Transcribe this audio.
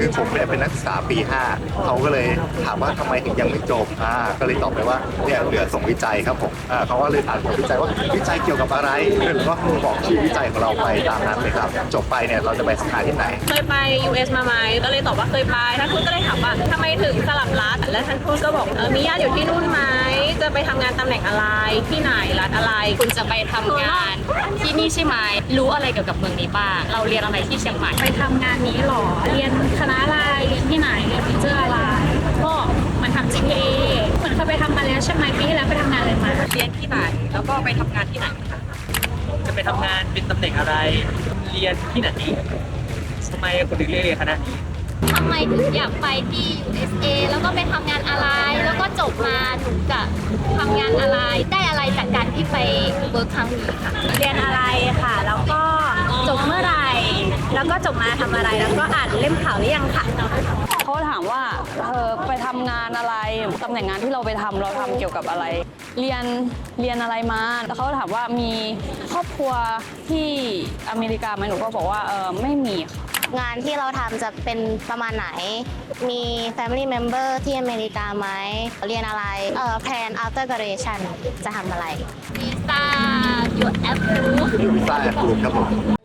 คือผมเนี่ยเป็นนักศึกษาปี 5เขาก็เลยถามว่าทำไมถึงยังไม่จบอ่าก็เลยตอบไปว่าเนี่ยเหลือส่งวิจัยครับผมอ่าเขาก็เลยถามผมวิจัยว่าวิจัยเกี่ยวกับอะไรผมก็บอกชื่อวิจัยของเราไปตามนั้นเลยครับ จบไปเนี่ยเราจะไปสถาที่ไหน เคยไป US มาไหมก็เลยตอบว่าเคยไปท่านทูตก็เลยถามว่าทำไมถึงสลับรัฐและท่านทูตก็บอกเออมีญาติอยู่ที่นู่นไหม จะไปทำงานตำแหน่งอะไรที่ไหนรัฐอะไร คุณจะไปทำงานที่นี่ใช่ไหมรู้อะไรเกี่ยวกับเมืองนี้บ้าง เราเรียนอะไรที่เชียงใหม่ไปทำงานนี้หรอ เรียนคณะอะไรเรียนที่ไหนเรียนฟิเจอร์อะไรก็มันทำ GPA เหมือนเคยไปทำมาแล้วใช่ไหมปีที่แล้วไปทำงานอะไรมาเรียนที่ไหนแล้วก็ไปทำงานที่ไหนคะจะไปทำงานเป็นตำแหน่งอะไร เรียนที่ไหนทำไมคนถึงเรียนเรียนคณะนี้ทำไมถึงอยากไปที่ USA แล้วก็ไปทำงานอะไรแล้วก็จ บมาหนูจะทำงานอะไรได้อะไรจากการที่ไปเวิร์คครั้งนี้ค่ะเรียนอะไรค่ะ แล้วก็จบเมื่อไหร่แล้วก็จบมาทำอะไรแล้วก็อ่านเล่มข่าวหรือยังค่ะเขาถามว่าเออไปทำงานอะไรตำแหน่งงานที่เราไปทำเราทำเกี่ยวกับอะไร เรียนเรียนอะไรมาแล้วเขาถามว่ามีครอบครัวที่อเมริกาไหมหนูก็บอกว่าเออไม่มีค่ะ งานที่เราทำจะเป็นประมาณไหน มี Family Member ที่อเมริกาไหม เรียนอะไร เอ่อ Plan After Graduation จะทำอะไร วีซ่า your approve วีซ่าแอปพลูครับผม